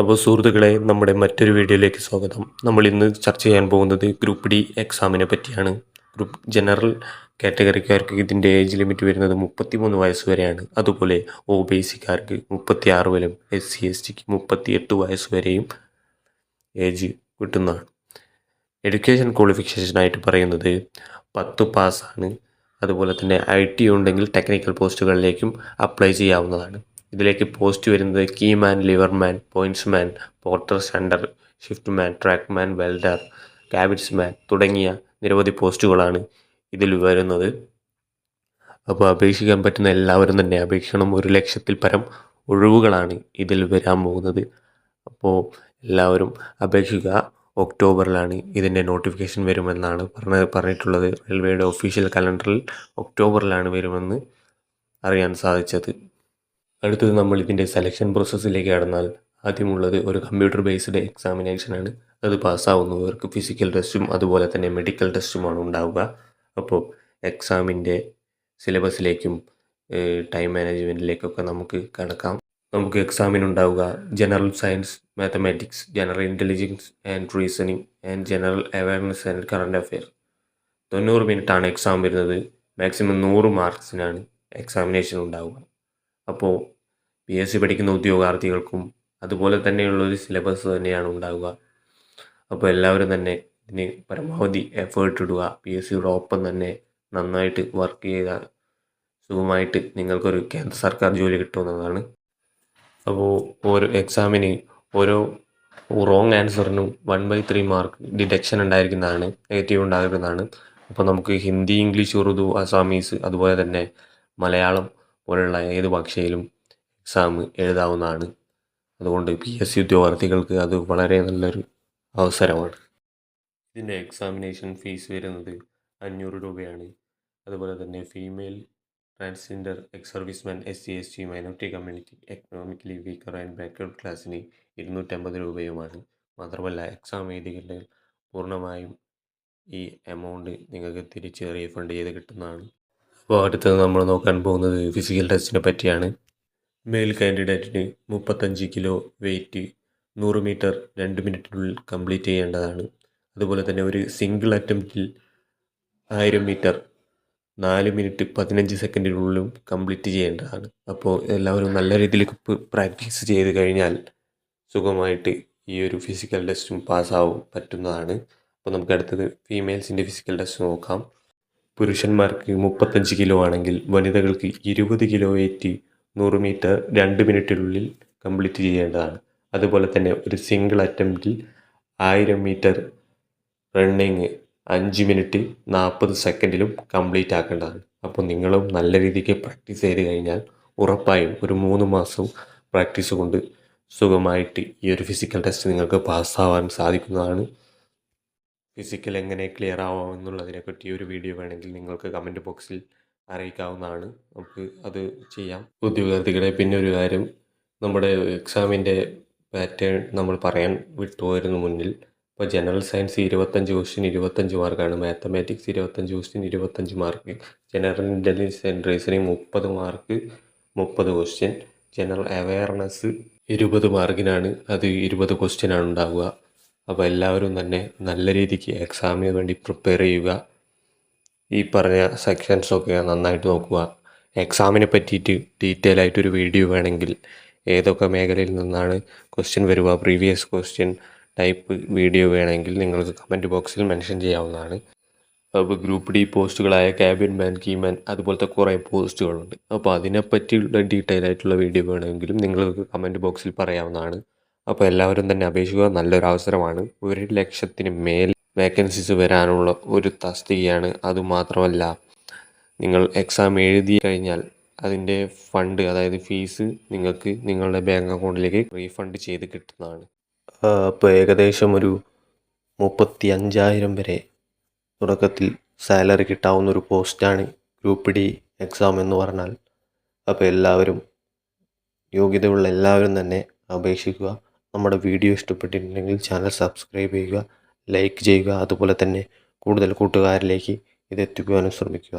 അപ്പോൾ സുഹൃത്തുക്കളെ നമ്മുടെ മറ്റൊരു വീഡിയോയിലേക്ക് സ്വാഗതം. നമ്മൾ ഇന്ന് ചർച്ച ചെയ്യാൻ പോകുന്നത് ഗ്രൂപ്പ് ഡി എക്സാമിനെ പറ്റിയാണ്. ഗ്രൂപ്പ് ജനറൽ കാറ്റഗറിക്കാർക്ക് ഇതിന്റെ ഏജ് ലിമിറ്റ് വരുന്നത് മുപ്പത്തി മൂന്ന് വയസ്സ് വരെയാണ്. അതുപോലെ ഒ ബി സിക്കാർക്ക് മുപ്പത്തി ആറ് വരെയും എസ് സി എസ് ടിക്ക് മുപ്പത്തി എട്ട് വയസ്സ് വരെയും ഏജ് കിട്ടുന്നതാണ്. എഡ്യൂക്കേഷൻ ക്വാളിഫിക്കേഷനായിട്ട് പറയുന്നത് പത്ത് പാസ്സാണ്. അതുപോലെ തന്നെ ഐ ടി ഉണ്ടെങ്കിൽ ടെക്നിക്കൽ പോസ്റ്റുകളിലേക്കും അപ്ലൈ ചെയ്യാവുന്നതാണ്. ഇതിലേക്ക് പോസ്റ്റ് വരുന്നത് keyman leverman pointsman porter sender shift man track man welder cabins man തുടങ്ങിയ നിരവധി പോസ്റ്റുകളാണ് ഇതിൽ വരുന്നത്. അപ്പോൾ അപേക്ഷിക്കാൻ പറ്റുന്ന എല്ലാവരും തന്നെ അപേക്ഷിക്കണം ഒരു ലക്ഷത്തിൽ പരം ഒഴിവുകളാണ് ഇതിൽ വരാൻ പോകുന്നത്. അപ്പോൾ എല്ലാവരും അപേക്ഷിക്കുക. ഒക്ടോബറിലാണ് ഇതിന്റെ നോട്ടിഫിക്കേഷൻ വരുമെന്നാണ് പറഞ്ഞ പറഞ്ഞിട്ടുള്ളത്. റെയിൽവേയുടെ ഒഫീഷ്യൽ കലണ്ടറിൽ ഒക്ടോബറിലാണ് വരുമെന്ന് അറിയാൻ സാധിച്ചത്. അടുത്തത് നമ്മൾ ഇതിന്റെ സെലക്ഷൻ പ്രോസസ്സിലേക്ക് കടന്നാൽ ആദ്യമുള്ളത് ഒരു കമ്പ്യൂട്ടർ ബേസ്ഡ് എക്സാമിനേഷനാണ് അത് പാസ്സാവുന്നവർക്ക് ഫിസിക്കൽ ടെസ്റ്റും അതുപോലെ തന്നെ മെഡിക്കൽ ടെസ്റ്റുമാണ് ഉണ്ടാവുക. അപ്പോൾ എക്സാമിന്റെ സിലബസിലേക്കും ടൈം മാനേജ്മെന്റിലേക്കൊക്കെ നമുക്ക് കടക്കാം. നമുക്ക് എക്സാമിനുണ്ടാവുക general science mathematics general intelligence and reasoning and general awareness and current affair തൊണ്ണൂറ് മിനിറ്റാണ് എക്സാം വരുന്നത്. മാക്സിമം നൂറ് മാർക്സിനാണ് എക്സാമിനേഷൻ ഉണ്ടാവുക. അപ്പോൾ പി എസ് സി പഠിക്കുന്ന ഉദ്യോഗാർത്ഥികൾക്കും അതുപോലെ തന്നെയുള്ളൊരു സിലബസ് തന്നെയാണ് ഉണ്ടാവുക. അപ്പോൾ എല്ലാവരും തന്നെ ഇതിന് പരമാവധി എഫേർട്ട് ഇടുക. പി എസ് സിയുടെ ഒപ്പം തന്നെ നന്നായിട്ട് വർക്ക് ചെയ്ത സുഖമായിട്ട് നിങ്ങൾക്കൊരു കേന്ദ്ര സർക്കാർ ജോലി കിട്ടുമെന്നതാണ്. അപ്പോൾ ഓരോ എക്സാമിന് ഓരോ wrong ആൻസറിനും one by three mark deduction ഉണ്ടായിരിക്കുന്നതാണ് നെഗറ്റീവ് ഉണ്ടായിരിക്കുന്നതാണ് അപ്പോൾ നമുക്ക് ഹിന്ദി ഇംഗ്ലീഷ് ഉറുദു അസാമീസ് അതുപോലെ തന്നെ മലയാളം പോലുള്ള ഏത് ഭാഷയിലും എക്സാം എഴുതാവുന്നതാണ്. അതുകൊണ്ട് പി എസ് സി ഉദ്യോഗാർത്ഥികൾക്ക് അത് വളരെ നല്ലൊരു അവസരമാണ്. ഇതിന്റെ എക്സാമിനേഷൻ ഫീസ് വരുന്നത് അഞ്ഞൂറ് രൂപയാണ്. അതുപോലെ തന്നെ female transgender ex serviceman S C S T minority community economically weaker and backward ക്ലാസ്സിന് ഇരുന്നൂറ്റമ്പത് രൂപയുമാണ്. മാത്രമല്ല എക്സാം എഴുതികളുടെ പൂർണമായും ഈ എമൗണ്ട് നിങ്ങൾക്ക് തിരിച്ച് റീഫണ്ട് ചെയ്ത് കിട്ടുന്നതാണ്. അപ്പോൾ അടുത്തത് നമ്മൾ നോക്കാൻ പോകുന്നത് ഫിസിക്കൽ ടെസ്റ്റിനെ പറ്റിയാണ്. മെയിൽ കാൻഡിഡേറ്റിന് മുപ്പത്തഞ്ച് കിലോ വെയിറ്റ് നൂറ് മീറ്റർ രണ്ട് മിനിറ്റിനുള്ളിൽ കംപ്ലീറ്റ് ചെയ്യേണ്ടതാണ്. അതുപോലെ തന്നെ ഒരു സിംഗിൾ അറ്റംപ്റ്റിൽ ആയിരം മീറ്റർ നാല് മിനിറ്റ് പതിനഞ്ച് സെക്കൻഡിനുള്ളിലും കംപ്ലീറ്റ് ചെയ്യേണ്ടതാണ്. അപ്പോൾ എല്ലാവരും നല്ല രീതിയിൽ പ്രാക്ടീസ് ചെയ്ത് കഴിഞ്ഞാൽ സുഖമായിട്ട് ഈ ഒരു ഫിസിക്കൽ ടെസ്റ്റും പാസ്സാവും പറ്റുന്നതാണ്. അപ്പോൾ നമുക്ക് അടുത്തത് ഫീമെയിൽസിന്റെ ഫിസിക്കൽ ടെസ്റ്റ് നോക്കാം. പുരുഷന്മാർക്ക് മുപ്പത്തഞ്ച് കിലോ ആണെങ്കിൽ വനിതകൾക്ക് ഇരുപത് കിലോ ഏറ്റി നൂറ് മീറ്റർ രണ്ട് മിനിറ്റിനുള്ളിൽ കംപ്ലീറ്റ് ചെയ്യേണ്ടതാണ്. അതുപോലെ തന്നെ ഒരു സിംഗിൾ അറ്റംപ്റ്റിൽ ആയിരം മീറ്റർ റണ്ണിങ് അഞ്ച് മിനിറ്റ് നാൽപ്പത് സെക്കൻഡിലും കംപ്ലീറ്റ് ആക്കേണ്ടതാണ്. അപ്പോൾ നിങ്ങളും നല്ല രീതിക്ക് പ്രാക്ടീസ് ചെയ്ത് കഴിഞ്ഞാൽ ഉറപ്പായും ഒരു മൂന്ന് മാസം പ്രാക്ടീസ് കൊണ്ട് സുഖമായിട്ട് ഈ ഒരു ഫിസിക്കൽ ടെസ്റ്റ് നിങ്ങൾക്ക് പാസ്സാവാൻ സാധിക്കുന്നതാണ്. ഫിസിക്കൽ എങ്ങനെ ക്ലിയർ ആവാം എന്നുള്ളതിനെ പറ്റി ഒരു വീഡിയോ വേണമെങ്കിൽ നിങ്ങൾക്ക് കമന്റ് ബോക്സിൽ അറിയിക്കാവുന്നതാണ്. നമുക്ക് അത് ചെയ്യാം. ഉദ്യോഗാർത്ഥികളെ പിന്നെ ഒരു കാര്യം നമ്മുടെ എക്സാമിന്റെ പാറ്റേൺ നമ്മൾ പറയാൻ വിട്ടുപോയിരുന്നു മുന്നിൽ. ഇപ്പോൾ ജനറൽ സയൻസ് ഇരുപത്തഞ്ച് ക്വസ്റ്റ്യൻ ഇരുപത്തഞ്ച് മാർക്കാണ് മാത്തമാറ്റിക്സ് ഇരുപത്തഞ്ച് ക്വസ്റ്റ്യൻ ഇരുപത്തഞ്ച് mark general intelligence and reasoning മുപ്പത് മാർക്ക് മുപ്പത് ക്വസ്റ്റ്യൻ ജനറൽ അവയർനെസ് ഇരുപത് മാർക്കിനാണ് അത് ഇരുപത് ക്വസ്റ്റ്യനാണ് ഉണ്ടാവുക. അപ്പോൾ എല്ലാവരും തന്നെ നല്ല രീതിക്ക് എക്സാമിന് വേണ്ടി പ്രിപ്പയർ ചെയ്യുക. ഈ പറഞ്ഞ സെക്ഷൻസൊക്കെ നന്നായിട്ട് നോക്കുക. എക്സാമിനെ പറ്റിയിട്ട് ഡീറ്റെയിൽ ആയിട്ടൊരു വീഡിയോ വേണമെങ്കിൽ ഏതൊക്കെ മേഖലയിൽ നിന്നാണ് ക്വസ്റ്റ്യൻ വരിക പ്രീവിയസ് ക്വസ്റ്റ്യൻ ടൈപ്പ് വീഡിയോ വേണമെങ്കിൽ നിങ്ങൾക്ക് കമന്റ് ബോക്സിൽ മെൻഷൻ ചെയ്യാവുന്നതാണ്. അപ്പോൾ ഗ്രൂപ്പ് ഡി പോസ്റ്റുകളായ ക്യാബിൻ മാൻ കീമാൻ അതുപോലത്തെ കുറേ പോസ്റ്റുകളുണ്ട് അപ്പോൾ അതിനെപ്പറ്റിയുള്ള ഡീറ്റെയിൽ ആയിട്ടുള്ള വീഡിയോ വേണമെങ്കിലും നിങ്ങൾക്ക് കമന്റ് ബോക്സിൽ പറയാവുന്നതാണ്. അപ്പോൾ എല്ലാവരും തന്നെ അപേക്ഷിക്കുക നല്ലൊരു അവസരമാണ്. ഒരു ലക്ഷത്തിന് മേൽ വേക്കൻസീസ് വരാനുള്ള ഒരു തസ്തികയാണ്. അതുമാത്രമല്ല നിങ്ങൾ എക്സാം എഴുതി കഴിഞ്ഞാൽ അതിന്റെ ഫണ്ട് അതായത് ഫീസ് നിങ്ങൾക്ക് നിങ്ങളുടെ ബാങ്ക് അക്കൗണ്ടിലേക്ക് റീഫണ്ട് ചെയ്ത് കിട്ടുന്നതാണ്. അപ്പോൾ ഏകദേശം ഒരു മുപ്പത്തി അഞ്ചായിരം വരെ തുടക്കത്തിൽ സാലറി കിട്ടാവുന്ന ഒരു പോസ്റ്റാണ് ഗ്രൂപ്പ് ഡി എക്സാം എന്ന് പറഞ്ഞാൽ. അപ്പോൾ എല്ലാവരും യോഗ്യതയുള്ള എല്ലാവരും തന്നെ അപേക്ഷിക്കുക. നമ്മുടെ വീഡിയോ ഇഷ്ടപ്പെട്ടിട്ടുണ്ടെങ്കിൽ ചാനൽ സബ്സ്ക്രൈബ് ചെയ്യുക ലൈക്ക് ചെയ്യുക അതുപോലെ തന്നെ കൂടുതൽ കൂട്ടുകാരിലേക്ക് ഇത് എത്തിക്കുവാനും ശ്രമിക്കുക.